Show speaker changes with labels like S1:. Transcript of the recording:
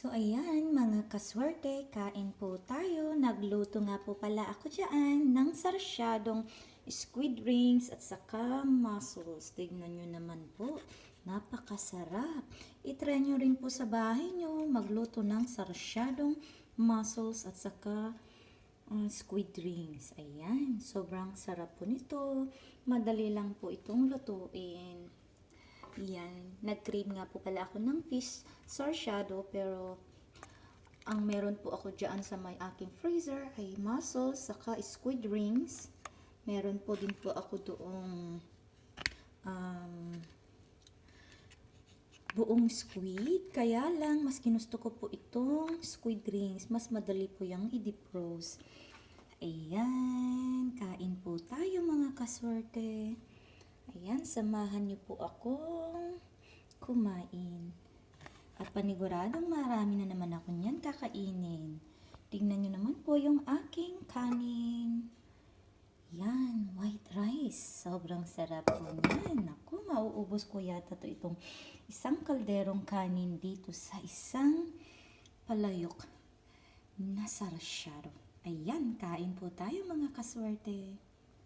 S1: So ayan mga kaswerte, kain po tayo. Nagluto nga po pala ako dyan ng sarsyadong squid rings at saka mussels. Tignan nyo naman po, napakasarap. Itry nyo rin po sa bahay nyo magluto ng sarsyadong mussels at saka uh, squid rings. Ayan, sobrang sarap po nito. Madali lang po itong lutuin. Yan. Nag-crave nga po pala ako ng fish sarsyado pero ang meron po ako dyan sa may aking freezer ay mussels saka squid rings. Meron po din po ako doong um, buong squid. Kaya lang, mas ginusto ko po itong squid rings. Mas madali po yung i-defrost. Ayan, kain po tayo mga kaswerte. Ayan, samahan niyo po akong kumain. At paniguradong marami na naman ako niyan kakainin. Tingnan niyo naman po yung aking kanin. Yan, white rice. Sobrang sarap po niyan. Ako, mauubos ko yata to itong isang kalderong kanin dito sa isang palayok na sarasyado. Ayan, kain po tayo mga kaswerte.